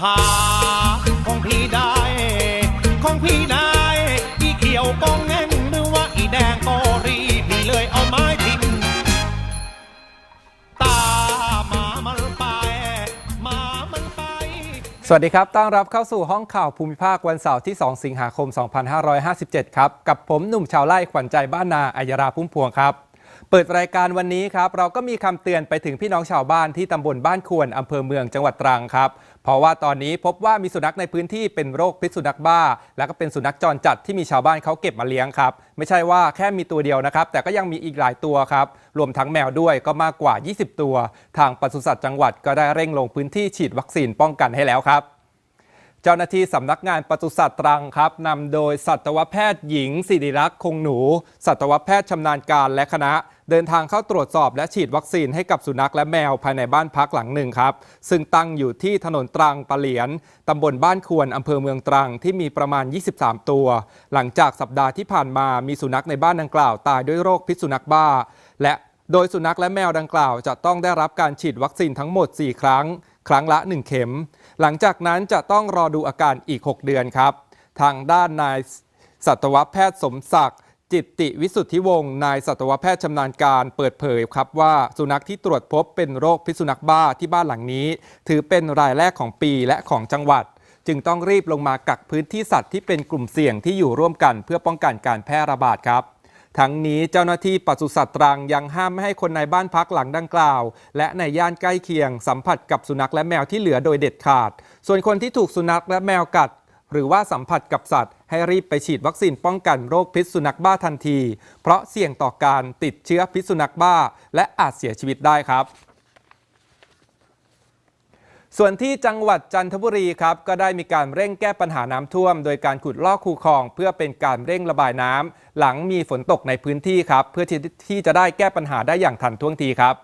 ขาของพี่ได้ ของพี่ได้ อีเขียวกองแง่งหรือว่าอีแดงก็รีพี่เลยเอาไม้ทิ้งตาหมามันไปหมามันไป สวัสดีครับ ต้อนรับเข้าสู่ห้องข่าวภูมิภาควันเสาร์ที่ 2 สิงหาคม 2557 ครับ กับผมหนุ่มชาวไร่ขวัญใจบ้านนาอัยราพุ่มพวงครับ เปิดรายการวันนี้ครับ เราก็มีคำเตือนไปถึงพี่น้องชาวบ้านที่ตำบลบ้านควรอำเภอเมืองจังหวัดตรังครับ เพราะว่าตอนนี้พบว่ามีสุนัขในพื้นที่เป็นโรคพิษสุนัขบ้า และก็เป็นสุนัขจรจัดที่มีชาวบ้านเขาเก็บมาเลี้ยงครับ ไม่ใช่ว่าแค่มีตัวเดียวนะครับ แต่ก็ยังมีอีกหลายตัวครับ รวมทั้งแมวด้วยก็มากกว่า 20 ตัว ทางปศุสัตว์จังหวัดก็ได้เร่งลงพื้นที่ฉีดวัคซีนป้องกันให้แล้วครับ เจ้าหน้าที่สำนักงานปศุสัตว์ตรังครับนำโดยสัตวแพทย์หญิงสิริรักษ์คงหนู สัตวแพทย์ชำนาญการและคณะ เดินทางเข้าตรวจสอบและฉีดวัคซีนให้กับสุนัขและแมวภายในบ้านพักหลังหนึ่งครับ ซึ่งตั้งอยู่ที่ถนนตรังปะเหลียนตำบลบ้านควรอำเภอเมืองตรังที่มีประมาณ 23 ตัว หลังจากสัปดาห์ที่ผ่านมามีสุนัขในบ้านดังกล่าวตายด้วยโรคพิษสุนัขบ้า และโดยสุนัขและแมวดังกล่าวจะต้องได้รับการฉีดวัคซีนทั้งหมด 4 ครั้ง ครั้งละ 1 เข็ม หลังจากนั้นจะต้องรอดูอาการอีก 6 เดือนครับ ทางด้านนายสัตวแพทย์สมศักดิ์จิตติวิสุทธิวงศ์นายสัตวแพทย์ชำนาญการเปิดเผยครับว่าสุนัขที่ตรวจพบเป็นโรคพิษสุนัขบ้าที่บ้านหลังนี้ ถือเป็นรายแรกของปีและของจังหวัด จึงต้องรีบลงมากักพื้นที่สัตว์ที่เป็นกลุ่มเสี่ยงที่อยู่ร่วมกันเพื่อป้องกันการแพร่ระบาดครับ ทั้งนี้เจ้าหน้าที่ปศุสัตว์ตรังยังห้ามไม่ให้คนในบ้านพักหลังดังกล่าว และในย่านใกล้เคียง สัมผัสกับสุนัขและแมวที่เหลือโดยเด็ดขาด ส่วนคนที่ถูกสุนัขและแมวกัด หรือว่าสัมผัสกับสัตว์ ให้รีบไปฉีดวัคซีนป้องกันโรคพิษสุนัขบ้าทันที เพราะเสี่ยงต่อการติดเชื้อพิษสุนัขบ้า และอาจเสียชีวิตได้ครับ ส่วนที่จังหวัดจันทบุรีครับก็ได้มีการเร่งแก้ปัญหาน้ำท่วม โดยการขุดลอกคูคลอง เพื่อเป็นการเร่งระบายน้ำหลังมีฝนตกในพื้นที่ครับ เพื่อที่ที่จะได้แก้ปัญหาได้อย่างทันท่วงทีครับ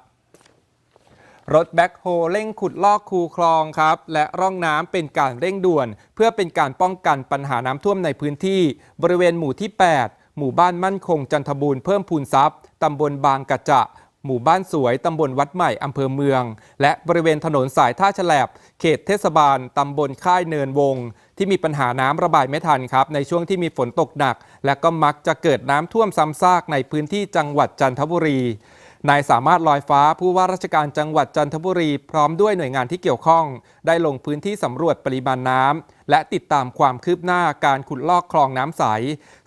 รถแบ็คโฮเร่งขุดลอกคูคลองครับ และร่องน้ำเป็นการเร่งด่วน เพื่อเป็นการป้องกันปัญหาน้ำท่วมในพื้นที่ บริเวณหมู่ที่ 8 หมู่บ้านมั่นคงจันทบูรณ์เพิ่มพูนทรัพย์ตำบลบางกระจะ หมู่บ้านสวย ตำบลวัดใหม่ อำเภอเมือง และบริเวณถนนสายท่าฉลบ เขตเทศบาล ตำบลค่ายเนินวง ที่มีปัญหาน้ำระบายไม่ทันครับ ในช่วงที่มีฝนตกหนัก และก็มักจะเกิดน้ำท่วมซ้ำซากในพื้นที่จังหวัดจันทบุรีนายสามารถลอยฟ้าผู้ว่าราชการจังหวัดจันทบุรี พร้อมด้วยหน่วยงานที่เกี่ยวข้อง ได้ลงพื้นที่สำรวจปริมาณน้ำและติดตามความคืบหน้าการขุดลอกคลองน้ำใส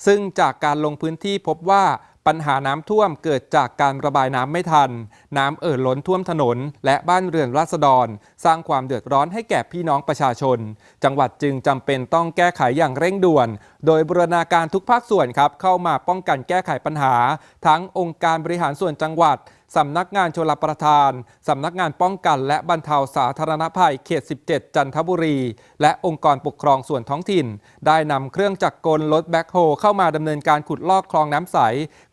ซึ่งจากการลงพื้นที่พบว่า ปัญหาน้ำท่วมเกิดจากการระบายน้ำไม่ทัน น้ำเอ่อล้นท่วมถนน และบ้านเรือนราษฎร สร้างความเดือดร้อนให้แก่พี่น้องประชาชน จังหวัดจึงจำเป็นต้องแก้ไขอย่างเร่งด่วน โดยบูรณาการทุกภาคส่วนครับเข้ามาป้องกันแก้ไขปัญหา ทั้งองค์การบริหารส่วนจังหวัด สำนักงานชลประทาน สำนักงานป้องกัน และบรรเทาสาธารณภัยเขต 17 จันทบุรี และองค์กรปกครองส่วนท้องถิ่น ได้นำเครื่องจักรกลรถแบ็คโฮเข้ามาดำเนินการขุดลอกคลองน้ำใส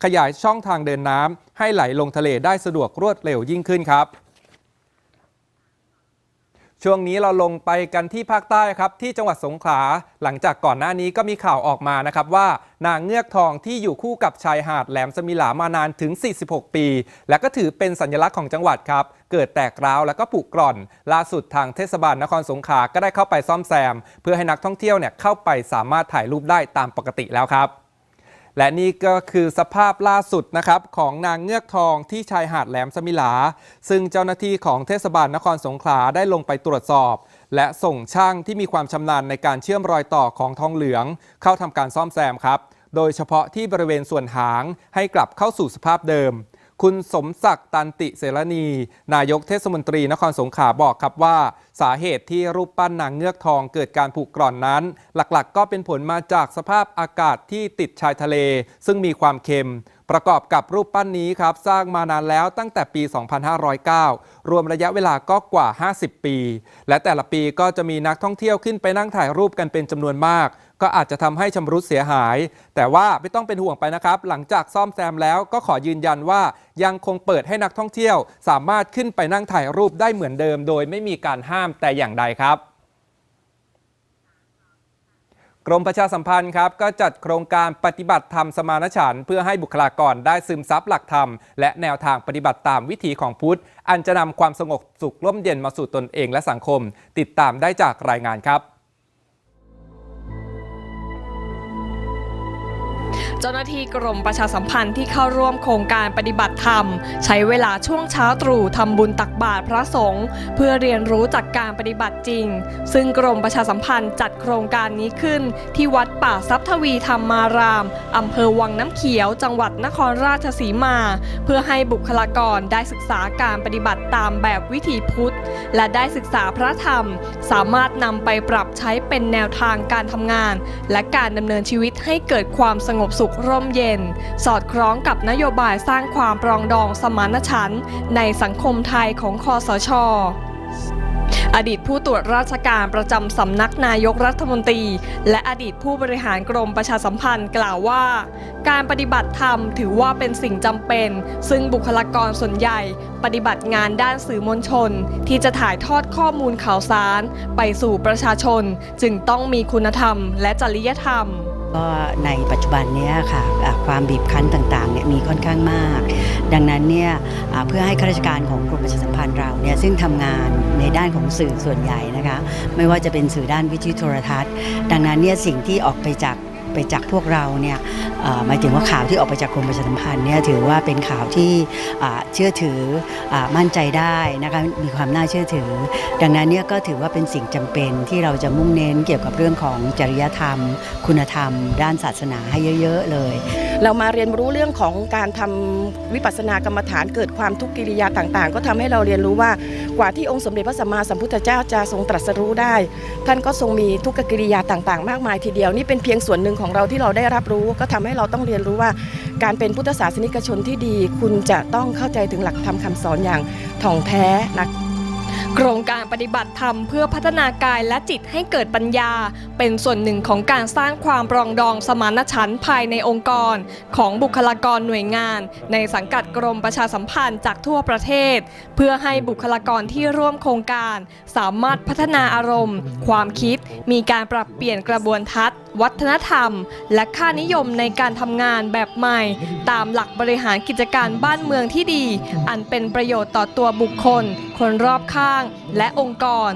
ขยายช่องทางเดินน้ำให้ไหลลงทะเลได้สะดวกรวดเร็วยิ่งขึ้นครับ ช่วงนี้เราลงไปกันที่ภาคใต้ครับที่จังหวัดสงขลาหลังจากก่อนหน้านี้ก็มีข่าวออกมานะครับว่านางเงือกทองที่อยู่คู่กับชายหาดแหลมสมิหลามานานถึง 46 ปี และก็ถือเป็นสัญลักษณ์ของจังหวัดครับ เกิดแตกร้าวแล้วก็ผุกร่อน ล่าสุดทางเทศบาลนครสงขลาก็ได้เข้าไปซ่อมแซม เพื่อให้นักท่องเที่ยวเนี่ยเข้าไปสามารถถ่ายรูปได้ตามปกติแล้วครับ และนี่ก็คือสภาพล่าสุดนะครับของนางเงือกทองที่ชายหาดแหลมสมิลา ซึ่งเจ้าหน้าที่ของเทศบาลนครสงขลาได้ลงไปตรวจสอบ และส่งช่างที่มีความชำนาญในการเชื่อมรอยต่อของทองเหลือง เข้าทำการซ่อมแซมครับ โดยเฉพาะที่บริเวณส่วนหางให้กลับเข้าสู่สภาพเดิม คุณสมศักดิ์ตันติเสรณี นายกเทศมนตรีนครสงขลาบอกครับว่า สาเหตุที่รูปปั้นนางเงือกทองเกิดการผุกร่อนนั้น หลักๆ ก็เป็นผลมาจากสภาพอากาศที่ติดชายทะเล ซึ่งมีความเค็ม ประกอบกับรูปปั้นนี้ครับ สร้างมานานแล้วตั้งแต่ปี 2509 รวมระยะเวลาก็กว่า 50 ปี และแต่ละปีก็จะมีนักท่องเที่ยวขึ้นไปนั่งถ่ายรูปกันเป็นจำนวนมาก ก็อาจจะทำให้ชำรุดเสียหาย แต่ว่าไม่ต้องเป็นห่วงไปนะครับ หลังจากซ่อมแซมแล้วก็ขอยืนยันว่ายังคงเปิดให้นักท่องเที่ยว สามารถขึ้นไปนั่งถ่ายรูปได้เหมือนเดิม โดยไม่มีการห้ามแต่อย่างใดครับกรมประชาสัมพันธ์ครับก็จัดโครงการปฏิบัติธรรมสมานฉันท์เพื่อให้บุคลากรได้ซึมซับหลักธรรม และแนวทางปฏิบัติตามวิถีของพุทธ อันจะนำความสงบสุขร่มเย็นมาสู่ตนเองและสังคม ติดตามได้จากรายงานครับ เจ้าหน้าที่กรมประชาสัมพันธ์ที่เข้าร่วมโครงการปฏิบัติธรรม ใช้เวลาช่วงเช้าตรู่ทำบุญตักบาตรพระสงฆ์เพื่อเรียนรู้จากการปฏิบัติจริง ซึ่งกรมประชาสัมพันธ์จัดโครงการนี้ขึ้น ที่วัดป่าทรัพทวีธรรมารามอำเภอวังน้ำเขียว จังหวัดนครราชสีมา เพื่อให้บุคลากรได้ศึกษาการปฏิบัติตามแบบวิถีพุทธ และได้ศึกษาพระธรรม สามารถนำไปปรับใช้เป็นแนวทางการทำงาน และการดำเนินชีวิตให้เกิดความสงบสุขร่มเย็น สอดคล้องกับนโยบายสร้างความปรองดองสมานฉันท์ในสังคมไทยของคอสชอดีตผู้ตรวจราชการประจำสำนักนายกรัฐมนตรี และอดีตผู้บริหารกรมประชาสัมพันธ์กล่าวว่า การปฏิบัติธรรมถือว่าเป็นสิ่งจำเป็น ซึ่งบุคลากรส่วนใหญ่ ปฏิบัติงานด้านสื่อมวลชน ที่จะถ่ายทอดข้อมูลข่าวสาร ไปสู่ประชาชน จึงต้องมีคุณธรรมและจริยธรรม ก็ในปัจจุบันนี้ค่ะความบีบคั้นต่างๆเนี่ยมีค่อนข้างมาก ดังนั้นเนี่ยเพื่อให้ข้าราชการของกรมประชาสัมพันธ์เราเนี่ยซึ่งทำงานในด้านของสื่อส่วนใหญ่นะคะไม่ว่าจะเป็นสื่อด้านวิทยุโทรทัศน์ ดังนั้นเนี่ยสิ่งที่ออกไปจาก ไปจากพวกเราเนี่ยหมายถึงว่าข่าวที่ออกไปจากกรมประชาสัมพันธ์เนี่ยถือว่าเป็นข่าวที่เชื่อถืออมั่นใจได้นะคะมีความน่าเชื่อถือ ดังนั้นเนี่ยก็ถือว่าเป็นสิ่งจำเป็นที่เราจะมุ่งเน้นเกี่ยวกับเรื่องของจริยธรรม คุณธรรม ด้านศาสนาให้เยอะๆเลย เรามาเรียนรู้เรื่องของการทำวิปัสสนากรรมฐานเกิดความทุกกิริยาต่างๆ ก็ทำให้เราเรียนรู้ว่า กว่าที่องค์สมเด็จพระสัมมาสัมพุทธเจ้าจะทรงตรัสรู้ได้ ท่านก็ทรงมีทุกขกิริยาต่างๆ มากมายทีเดียวนี่เป็นเพียงส่วนหนึ่งของเราที่เราได้รับรู้ ก็ทำให้เราต้องเรียนรู้ว่า การเป็นพุทธศาสนิกชนที่ดี คุณจะต้องเข้าใจถึงหลักธรรมคำสอนอย่างถ่องแท้นะ โครงการปฏิบัติธรรมเพื่อพัฒนากายและจิตให้เกิดปัญญา เป็นส่วนหนึ่งของการสร้างความปรองดองสมานฉันท์ภายในองค์กร ของบุคลากรหน่วยงาน ในสังกัดกรมประชาสัมพันธ์จากทั่วประเทศ เพื่อให้บุคลากรที่ร่วมโครงการ สามารถพัฒนาอารมณ์ ความคิด มีการปรับเปลี่ยนกระบวนทัศน์วัฒนธรรม และค่านิยมในการทำงานแบบใหม่ ตามหลักบริหารกิจการบ้านเมืองที่ดี อันเป็นประโยชน์ต่อตัวบุคคลคนรอบข้างและองค์กร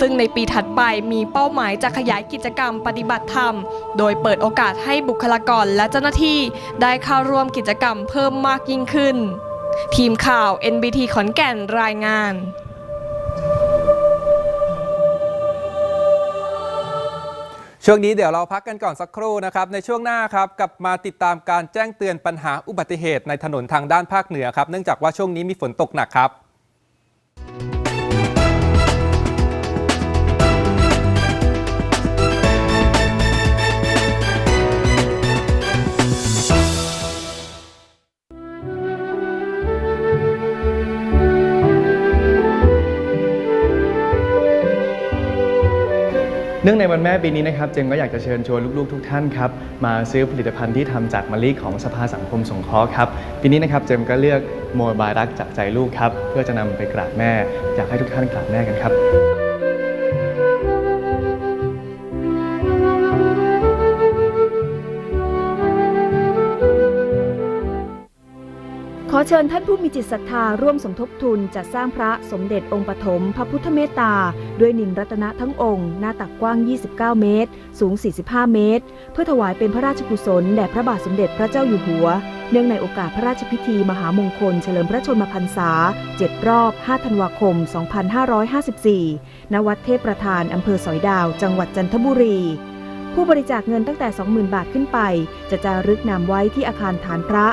ซึ่งในปีถัดไปมีเป้าหมายจะขยายกิจกรรมปฏิบัติธรรม โดยเปิดโอกาสให้บุคลากรและเจ้าหน้าที่ได้เข้าร่วมกิจกรรมเพิ่มมากยิ่งขึ้น ทีมข่าว NBT ขอนแก่นรายงานช่วงนี้เดี๋ยวเราพักกันก่อนสักครู่นะครับในช่วงหน้าครับกลับมาติดตามการแจ้งเตือนปัญหาอุบัติเหตุในถนนทางด้านภาคเหนือครับ เนื่องจากว่าช่วงนี้มีฝนตกหนักครับ เนื่องในวันแม่ปีนี้นะครับเจงก็อยากจะเชิญชวนลูกๆทุกท่านครับมาซื้อผลิตภัณฑ์ที่ทำจากมะลิของสภาสังคมสงเคราะห์ครับปีนี้นะครับเจมก็เลือกโมบายรักจากใจลูกครับเพื่อจะนำไปกราบแม่ อยากให้ทุกท่านกราบแม่กันครับ เชิญท่านผู้มีจิตศรัทธาร่วมสมทบทุนจัดสร้างพระสมเด็จองค์ปฐมพระพุทธเมตตา ด้วยนินรัตนะทั้งองค์ หน้าตักกว้าง 29 เมตร สูง 45 เมตร เพื่อถวายเป็นพระราชกุศลแด่พระบาทสมเด็จพระเจ้าอยู่หัว เนื่องในโอกาสพระราชพิธีมหามงคลเฉลิมพระชนมพรรษา 7 รอบ 5 ธันวาคม 2554 ณ วัดเทพประธานอำเภอสอยดาว จังหวัดจันทบุรีผู้บริจาคเงินตั้งแต่ 20,000 บาทขึ้นไป จะจารึกนามไว้ที่อาคารฐานพระ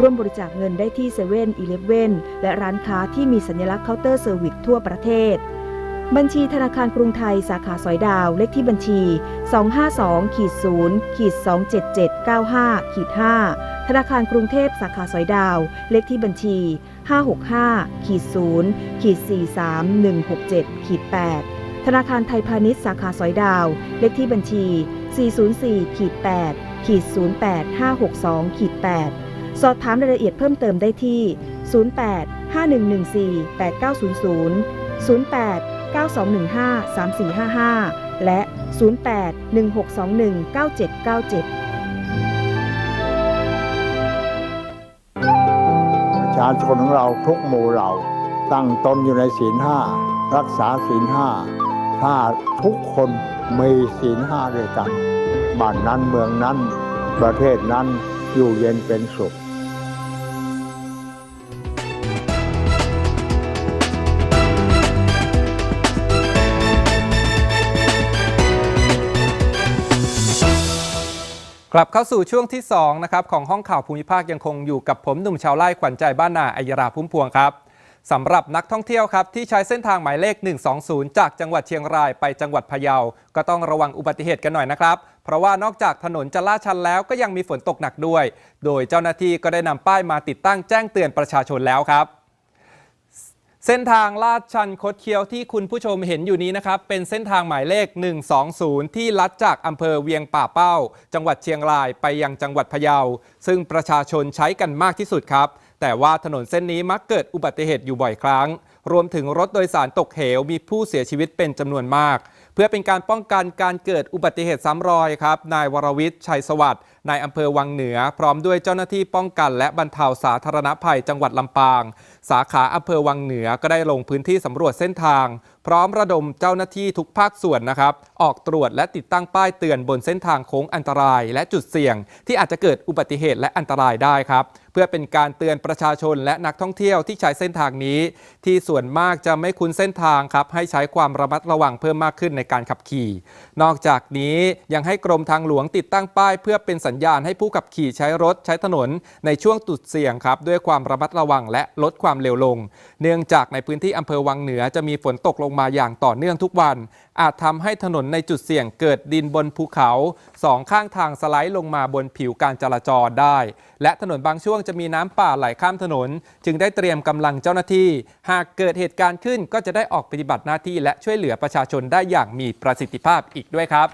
ร่วมบริจาคเงินได้ที่7 e เ e ่ e อและร้านค้าที่มีสัญลักษณ์เคาน์เตอร์เซอร์วิสทั่วประเทศ บัญชีธนาคารกรุงไทยสาขาสอยดาว เลขที่บัญชี 252ขีด0ขีด27795ขีด5ธนาคารกรุงเทพสาขาสอยดาว เลขที่บัญชี 565ขีด0ขีด43167ขีด8ธนาคารไทยพาณิชย์สาขาสอยดาว เลขที่บัญชี 404ขีด8ขีด08562ขีด8 สอบถามรายละเอียดเพิ่มเติมได้ที่ 08 5114 8900 08 9215 3455 และ 0816219797ชาชนของเราทุกหมู่เหล่า ตั้งตนอยู่ในศีลห้ารักษาศีลห้าถ้าทุกคนมีศีลห้าด้วยกัน บ้านนั้นเมืองนั้น ประเทศนั้นอยู่เย็นเป็นสุข กลับเข้าสู่ช่วงที่2นะครับของห้องข่าวภูมิภาคยังคงอยู่กับผมหนุ่มชาวไร่ขวัญใจบ้านนาอัยราพุ่มพวงครับสำหรับนักท่องเที่ยวครับที่ใช้เส้นทางหมายเลข 120 จากจังหวัดเชียงรายไปจังหวัดพะเยา ก็ต้องระวังอุบัติเหตุกันหน่อยนะครับ เพราะว่านอกจากถนนจะลาดชันแล้วก็ยังมีฝนตกหนักด้วย โดยเจ้าหน้าที่ก็ได้นำป้ายมาติดตั้งแจ้งเตือนประชาชนแล้วครับ เส้นทางลาดชันคดเคี้ยวที่คุณผู้ชมเห็นอยู่นี้นะครับ เป็นเส้นทางหมายเลข 120 ที่ลัดจากอำเภอเวียงป่าเป้า จังหวัดเชียงรายไปยังจังหวัดพะเยา ซึ่งประชาชนใช้กันมากที่สุดครับ แต่ว่าถนนเส้นนี้มักเกิดอุบัติเหตุอยู่บ่อยครั้ง รวมถึงรถโดยสารตกเหวมีผู้เสียชีวิตเป็นจำนวนมาก เพื่อเป็นการป้องกันการเกิดอุบัติเหตุซ้ำรอยครับ นายวรวิทย์ชัยสวัสดิ์นายอำเภอวังเหนือ พร้อมด้วยเจ้าหน้าที่ป้องกัน และบรรเทาสาธารณภัยจังหวัดลำปาง สาขาอำเภอวังเหนือก็ได้ลงพื้นที่สำรวจเส้นทาง พร้อมระดมเจ้าหน้าที่ทุกภาคส่วนนะครับ ออกตรวจและติดตั้งป้ายเตือนบนเส้นทางโค้งอันตราย และจุดเสี่ยง ที่อาจจะเกิดอุบัติเหตุและอันตรายได้ครับ เพื่อเป็นการเตือนประชาชนและนักท่องเที่ยวที่ใช้เส้นทางนี้ ที่ส่วนมากจะไม่คุ้นเส้นทางครับ ให้ใช้ความระมัดระวังเพิ่มมากขึ้นในการขับขี่ นอกจากนี้ยังให้กรมทางหลวงติดตั้งป้าย เพื่อเป็นสัญญาณให้ผู้ขับขี่ใช้รถใช้ถนน ในช่วงจุดเสี่ยงครับด้วยความระมัดระวังและลดความเร็วลง เนื่องจากในพื้นที่อำเภอวังเหนือจะมีฝนตกลงมาอย่างต่อเนื่องทุกวัน อาจทำให้ถนนในจุดเสี่ยงเกิดดินบนภูเขาสองข้างทางสไลด์ลงมาบนผิวการจราจรได้ และถนนบางช่วงจะมีน้ำป่าไหลข้ามถนน จึงได้เตรียมกำลังเจ้าหน้าที่ หากเกิดเหตุการณ์ขึ้นก็จะได้ออกปฏิบัติหน้าที่และช่วยเหลือประชาชนได้อย่างมีประสิทธิภาพอีกด้วยครับ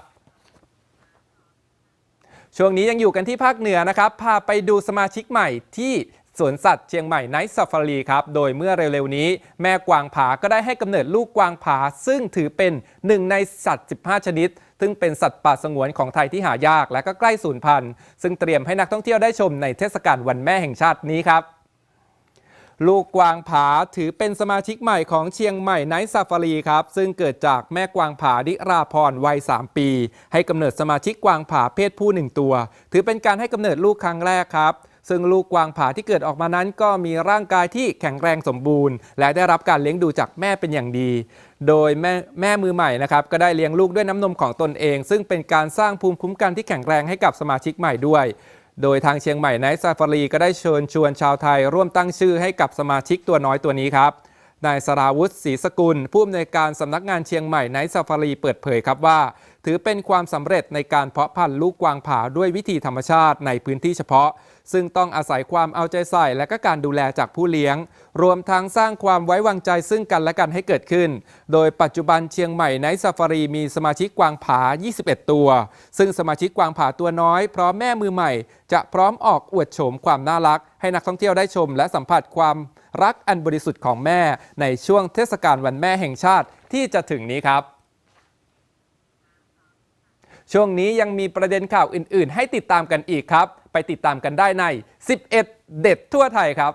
ช่วงนี้ยังอยู่กันที่ภาคเหนือนะครับ พาไปดูสมาชิกใหม่ที่ สวนสัตว์เชียงใหม่ไนท์ซ a ฟารีครับ โดยเมื่อเร็วๆนี้ แม่กวางผาก็ได้ให้กำเนิดลูกกวางผา ซึ่งถือเป็นหนึ่งในสัตว์ 15 ชนิด ซึ่งเป็นสัตว์ป่าสงวนของไทยที่หายาก และก็ใกล้สูญพันธุ์ ซึ่งเตรียมให้นักท่องเที่ยวได้ชมในเทศกาลวันแม่แห่งชาตินี้ครับลูกกวางผาถือเป็นสมาชิกใหม่ของเชียงใหม่ไนท์ซาฟารีครับ ซึ่งเกิดจากแม่กวางผาดิราพรวัย 3 ปี ให้กำเนิดสมาชิกกวางผาเพศผู้ 1 ตัว ถือเป็นการให้กำเนิดลูกครั้งแรกครับ ซึ่งลูกกวางผาที่เกิดออกมานั้น ก็มีร่างกายที่แข็งแรงสมบูรณ์ และได้รับการเลี้ยงดูจากแม่เป็นอย่างดี โดยแม่แม่มือใหม่นะครับก็ได้เลี้ยงลูกด้วยน้ำนมของตนเอง ซึ่งเป็นการสร้างภูมิคุ้มกันที่แข็งแรงให้กับสมาชิกใหม่ด้วยโดยทางเชียงใหม่ไนท์ซาฟารีก็ได้เชิญชวนชาวไทยร่วมตั้งชื่อให้กับสมาชิกตัวน้อยตัวนี้ครับ นายสราวุฒิศรีสกุล ผู้อำนวยการสำนักงานเชียงใหม่ไนท์ซาฟารีเปิดเผยครับว่า ถือเป็นความสำเร็จในการเพาะพันธุ์ลูกกวางผาด้วยวิธีธรรมชาติในพื้นที่เฉพาะ ซึ่งต้องอาศัยความเอาใจใส่และก็การดูแลจากผู้เลี้ยง รวมทั้งสร้างความไว้วางใจซึ่งกันและกันให้เกิดขึ้น โดยปัจจุบันเชียงใหม่ไนท์ซาฟารีมีสมาชิกกวางผา 21 ตัว ซึ่งสมาชิกกวางผาตัวน้อยพร้อมแม่มือใหม่ จะพร้อมออกอวดโฉมความน่ารัก ให้นักท่องเที่ยวได้ชมและสัมผัสความ รักอันบริสุทธิ์ของแม่ในช่วงเทศกาลวันแม่แห่งชาติที่จะถึงนี้ครับ ช่วงนี้ยังมีประเด็นข่าวอื่น ๆ ให้ติดตามกันอีกครับ ไปติดตามกันได้ใน 11 เด็ดทั่วไทยครับ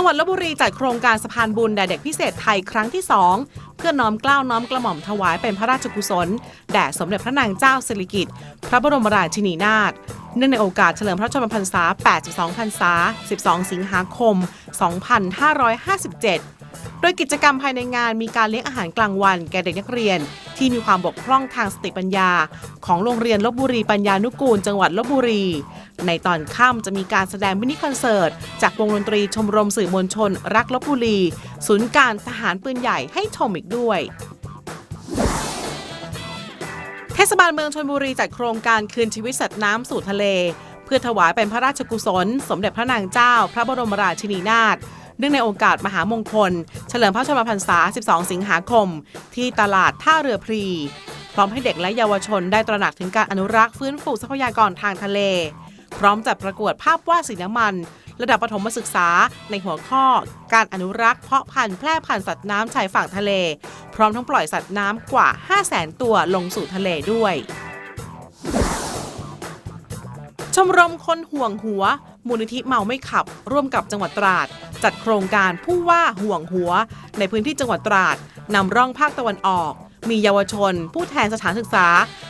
จังหวัดลบบุรีจัดโครงการสะพานบุญแด่เด็กพิเศษไทยครั้งที่ 2 เพื่อน้อมเกล้าวน้อมกระหม่อมถวายเป็นพระราชกุศล แด่สมเด็จพระนางเจ้าสิริกิติ์พระบรมราชินีนาถเนื่องในโอกาสเฉลิมพระชนมพรรษา 82 พรรษา 12 สิงหาคม 2557 โดยกิจกรรมภายในงานมีการเลี้ยงอาหารกลางวัน แก่เด็กนักเรียน ที่มีความบกพร่องทางสติปัญญา ของโรงเรียนลบบุรีปัญญานุกูล จังหวัดลบบุรี ในตอนค่ำจะมีการแสดงมินิคอนเสิร์ต จากวงดนตรีชมรมสื่อมวลชน รักลบบุรี ศูนย์การทหารปืนใหญ่ให้ชมอีกด้วยเทศบาลเมืองชนบุรีจัดโครงการคืนชีวิตสัตว์น้ำสู่ทะเล เพื่อถวายเป็นพระราชกุศล สมเด็จพระนางเจ้า พระบรมราชินีนาถ เนื่องในโอกาสมหามงคล เฉลิมพระชนมพรรษา 12 สิงหาคม ที่ตลาดท่าเรือพรี พร้อมให้เด็กและเยาวชนได้ตระหนักถึงการอนุรักษ์ฟื้นฟูทรัพยากรทางทะเล พร้อมจัดประกวดภาพวาดสีน้ำมัน ระดับประถมศึกษาในหัวข้อ การอนุรักษ์เพาะพันธุ์แพร่พันธุ์สัตว์น้ำชายฝั่งทะเล พร้อมทั้งปล่อยสัตว์น้ำกว่า 5 0 0แสนตัวลงสู่ทะเลด้วย ชมรมคนห่วงหัว มูลนิธิเมาไม่ขับ ร่วมกับจังหวัดตราด จัดโครงการผู้ว่าห่วงหัว ในพื้นที่จังหวัดตราดนำร่องภาคตะวันออก มีเยาวชน ผู้แทนสถานศึกษา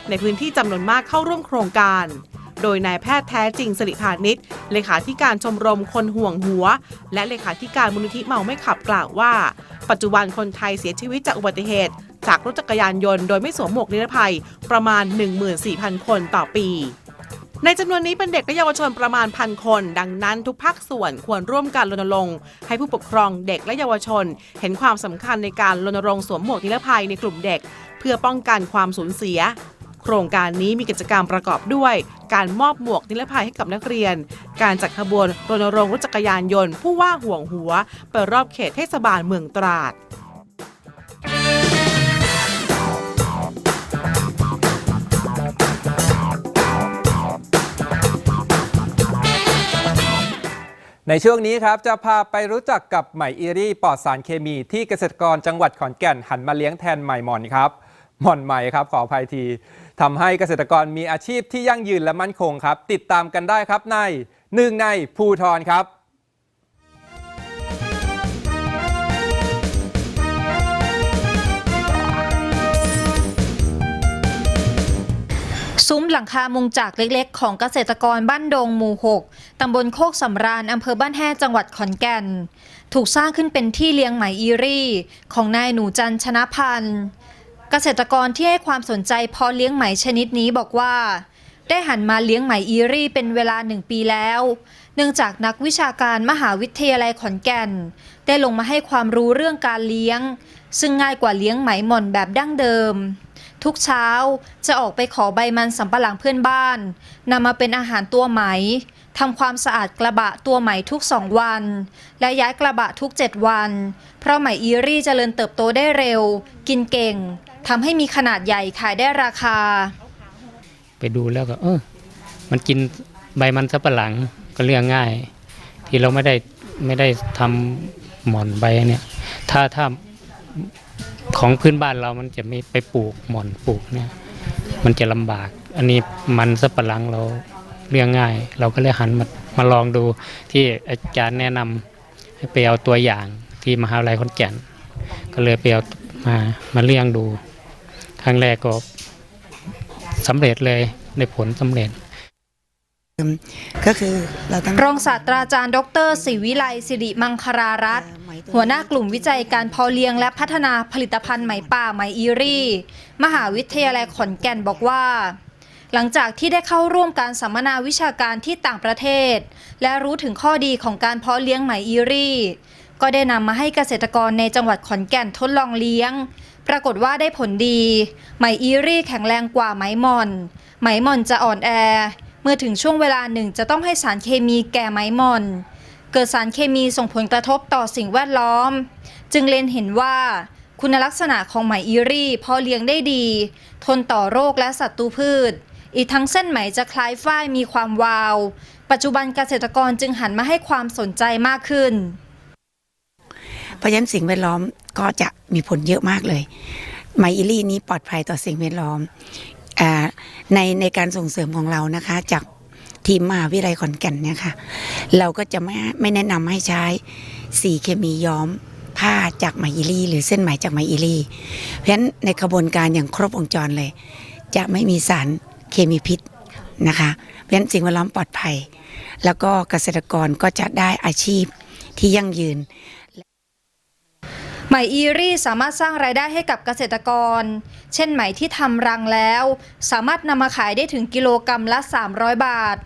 ในพื้นที่จำนวนมากเข้าร่วมโครงการ โดยนายแพทย์แท้จริงสิริพานิชเลขาธิการชมรมคนห่วงหัว และเลขาธิการมูลนิธิเมาไม่ขับกล่าวว่า ปัจจุบันคนไทยเสียชีวิตจากอุบัติเหตุ จากรถจักรยานยนต์โดยไม่สวมหมวกนิรภัยประมาณ 14,000 คนต่อปี ในจำนวนนี้เป็นเด็กและเยาวชนประมาณพันคน ดังนั้นทุกภาคส่วนควรร่วมกันรณรงค์ให้ผู้ปกครองเด็กและเยาวชน เห็นความสำคัญในการรณรงค์สวมหมวกนิรภัยในกลุ่มเด็ก เพื่อป้องกันความสูญเสีย โครงการนี้มีกิจกรรมประกอบด้วย การมอบหมวกนิรภัยให้กับนักเรียน การจัดขบวนรณรงค์รถจักรยานยนต์ ผู้ว่าห่วงหัวไปรอบเขตเทศบาลเมืองตราด ในช่วงนี้ครับจะพาไปรู้จักกับไหมอีรี่ปลอดสารเคมีที่เกษตรกรจังหวัดขอนแก่นหันมาเลี้ยงแทนไหมหมอนครับหมอนไหมครับขออภัยทีทำให้เกษตรกรมีอาชีพที่ยั่งยืนและมั่นคงครับ ติดตามกันได้ครับในหนึ่งในภูทรครับ ซุ้มหลังคามุงจากเล็กๆ ของเกษตรกรบ้านดงหมู่ 6 ตำบลโคกสำราญ อำเภอบ้านแฮ่จังหวัดขอนแก่น ถูกสร้างขึ้นเป็นที่เลี้ยงไหมอีรี่ ของนายหนูจันชนะพันธ์ เกษตรกรที่ให้ความสนใจพอเลี้ยงไหมชนิดนี้บอกว่า ได้หันมาเลี้ยงไหมอีรี่เป็นเวลาหนึ่งปีแล้ว เนื่องจากนักวิชาการมหาวิทยาลัยขอนแก่น ได้ลงมาให้ความรู้เรื่องการเลี้ยง ซึ่งง่ายกว่าเลี้ยงไหมหม่อนแบบดั้งเดิม ทุกเช้าจะออกไปขอใบมันสำปะหลังเพื่อนบ้านนำมาเป็นอาหารตัวไหมทำความสะอาดกระบะตัวไหมทุกสองวัน และย้ายกระบะทุก7วัน เพราะไหมอีรี่เจริญเติบโตได้เร็ว กินเก่งทำให้มีขนาดใหญ่ขายได้ราคา ไปดูแล้วก็ เออ มันกินใบมันสับปะหลังก็เรื่องง่าย ที่เราไม่ได้ไม่ได้ทำหมอนใบเนี่ย ถ้าถ้า ของพื้นบ้านเรามันจะไม่ไปปลูกหม่อนปลูกเนี่ย มันจะลำบาก อันนี้มันสับปะหลังเราเรื่องง่าย เราก็เลยหันมามาลองดูที่อาจารย์แนะนำให้ไปเอาตัวอย่างที่มหาวิทยาลัยขอนแก่น ก็เลยไปเอามามาเลี้ยงดู ครั้งแรกก็สำเร็จเลยในผลสำเร็จ ก็คือเราต้องรองศาสตราจารย์ ดรศิวิไลสิริมังครารัตน์หัวหน้ากลุ่มวิจัยการเพาะเลี้ยงและพัฒนาผลิตภัณฑ์ไหมป่าไหมอีรี่ มหาวิทยาลัยขอนแก่นบอกว่า หลังจากที่ได้เข้าร่วมการสัมมนาวิชาการที่ต่างประเทศ และรู้ถึงข้อดีของการเพาะเลี้ยงไหมอีรี่ ก็ได้นำมาให้เกษตรกรในจังหวัดขอนแก่นทดลองเลี้ยง ปรากฏว่าได้ผลดี ไหมอีรี่แข็งแรงกว่าไหมหมอน ไหมหมอนจะอ่อนแอ เมื่อถึงช่วงเวลาหนึ่งจะต้องให้สารเคมีแก่ไมหมอน เกิดสารเคมีส่งผลกระทบต่อสิ่งแวดล้อม จึงเล็งเห็นว่าคุณลักษณะของไหมอีรี่พอเลี้ยงได้ดี ทนต่อโรคและศัตรูพืช อีกทั้งเส้นไหมจะคล้ายฝ้ายมีความวาว ปัจจุบันเกษตรกรจึงหันมาให้ความสนใจมากขึ้น เพราะฉะนั้นสิ่งแวดล้อมก็จะมีผลเยอะมากเลย ไมอิลี่นี้ปลอดภัยต่อสิ่งแวดล้อม ในในการส่งเสริมของเรานะคะ จากทีมมหาวิทยาลัยขอนแก่นเนี่ยค่ะ เราก็จะไม่ไม่แนะนำให้ใช้สีเคมีย้อมผ้าจากไมอิลี่ หรือเส้นไหมจากไมอิลี่ เพราะฉะนั้นในกระบวนการอย่างครบวงจรเลย จะไม่มีสารเคมีพิษนะคะเพราะฉะนั้นสิ่งแวดล้อมปลอดภัย แล้วก็เกษตรกรก็จะได้อาชีพที่ยั่งยืน ไหมอีรี่สามารถสร้างรายได้ให้กับเกษตรกร เช่นไหมที่ทำรังแล้ว สามารถนำมาขายได้ถึงกิโลกรรัมละ 300 บาท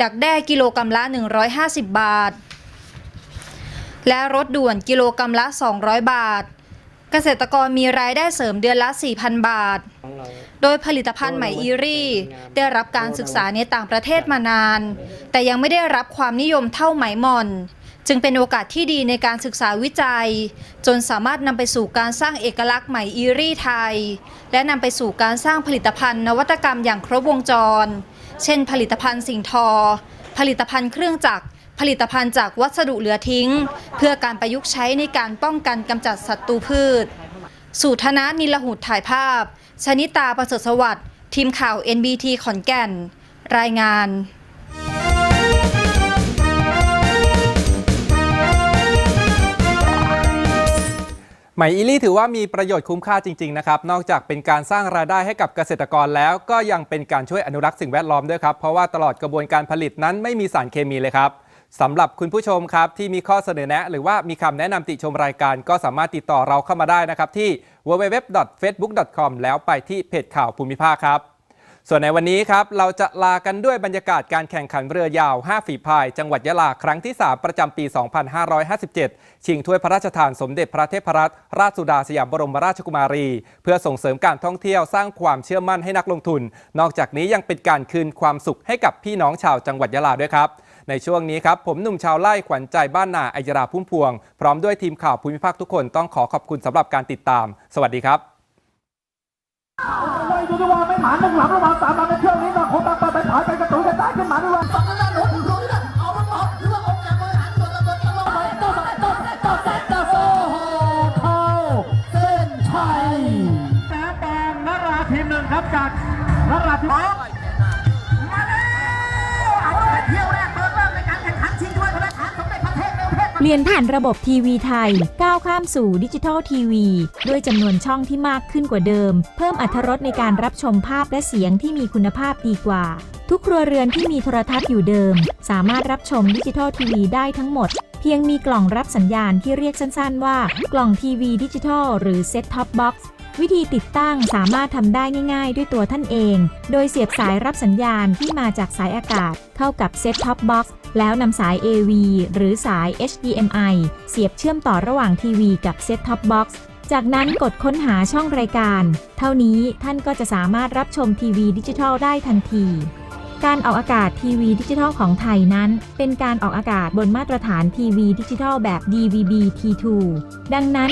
ดักแด้กิโลกรรัมละ 150 บาท และรถด่วนกิโลกรรัมละ 200 บาท เกษตรกรมีรายได้เสริมเดือนละ 4,000 บาท โดยผลิตภัณฑ์ไหมอีรี่ได้รับการศึกษาในต่างประเทศมานาน แต่ยังไม่ได้รับความนิยมเท่าไหมมอน จึงเป็นโอกาสที่ดีในการศึกษาวิจัย จนสามารถนำไปสู่การสร้างเอกลักษณ์ไหม่อีรี่ไทย และนำไปสู่การสร้างผลิตภัณฑ์นวัตกรรมอย่างครบวงจร เช่น ผลิตภัณฑ์สิ่งทอ ผลิตภัณฑ์เครื่องจักร ผลิตภัณฑ์จากวัสดุเหลือทิ้ง เพื่อการประยุกต์ใช้ในการป้องกันกำจัดศัตรูพืช สุธนานิลหุดถ่ายภาพ ชนิตาประเสริฐสวัสดิ์ทีมข่าว NBT ขอนแก่น รายงาน ไหมอีลี่ถือว่ามีประโยชน์คุ้มค่าจริงๆนะครับ นอกจากเป็นการสร้างรายได้ให้กับเกษตรกรแล้วก็ยังเป็นการช่วยอนุรักษ์สิ่งแวดล้อมด้วยครับ เพราะว่าตลอดกระบวนการผลิตนั้นไม่มีสารเคมีเลยครับสำหรับคุณผู้ชมครับที่มีข้อเสนอแนะ หรือว่ามีคำแนะนำติชมรายการ ก็สามารถติดต่อเราเข้ามาได้นะครับที่ www.facebook.com แล้วไปที่เพจข่าวภูมิภาคครับ ส่วนในวันนี้ครับเราจะลากันด้วยบรรยากาศการแข่งขันเรือยาว 5 ฝีพาย จังหวัดยะลาครั้งที่ 3 ประจำปี 2557 ชิงถ้วยพระราชทานสมเด็จพระเทพรัตนราชสุดาสยามบรมราชกุมารี เพื่อส่งเสริมการท่องเที่ยวสร้างความเชื่อมั่นให้นักลงทุน นอกจากนี้ยังเป็นการคืนความสุขให้กับพี่น้องชาวจังหวัดยะลาด้วยครับในช่วงนี้ครับ ผมหนุ่มชาวไร่ขวัญใจบ้านนาอัยราพุ่มพวง พร้อมด้วยทีมข่าวภูมิภาคทุกคนต้องขอขอบคุณสำหรับการติดตาม สวัสดีครับ ไว้ดูด้วยว่าไม่หมาหนึ่งหลังระหว่างสามลำในเที่ยวนี้ต่างคนต่างไปถอยไปกระตุ้นกระจายขึ้นมาด้วยว่าฝั่งนั้นหนุนหนุนเอามันอกหรือว่าองค์กากบริหารคนเราต้องต้องต้องต้องตัดตัดโซ่เขาเส้นชัยน้ำปองนราทีมหนึ่งครับจากนราทีมมาแเปลี่ยนผ่านระบบทีวีไทย ก้าวข้ามสู่ดิจิทัลทีวี ด้วยจำนวนช่องที่มากขึ้นกว่าเดิม เพิ่มอรรถรสในการรับชมภาพและเสียงที่มีคุณภาพดีกว่า ทุกครัวเรือนที่มีโทรทัศน์อยู่เดิม สามารถรับชมดิจิทัลทีวีได้ทั้งหมด เพียงมีกล่องรับสัญญาณที่เรียกสั้น ๆ ว่า กล่องทีวีดิจิทัลหรือ Set Top Box วิธีติดตั้งสามารถทำได้ง่าย ๆ ด้วยตัวท่านเอง โดยเสียบสายรับสัญญาณที่มาจากสายอากาศ เข้ากับ Set Top Box แล้วนำสาย AV หรือสาย HDMI เสียบเชื่อมต่อระหว่างทีวีกับ Set Top Box จากนั้นกดค้นหาช่องรายการ เท่านี้ท่านก็จะสามารถรับชมทีวีดิจิทัลได้ทันที การออกอากาศทีวีดิจิทัลของไทยนั้น เป็นการออกอากาศบนมาตรฐานทีวีดิจิทัลแบบ DVB-T2 ดังนั้น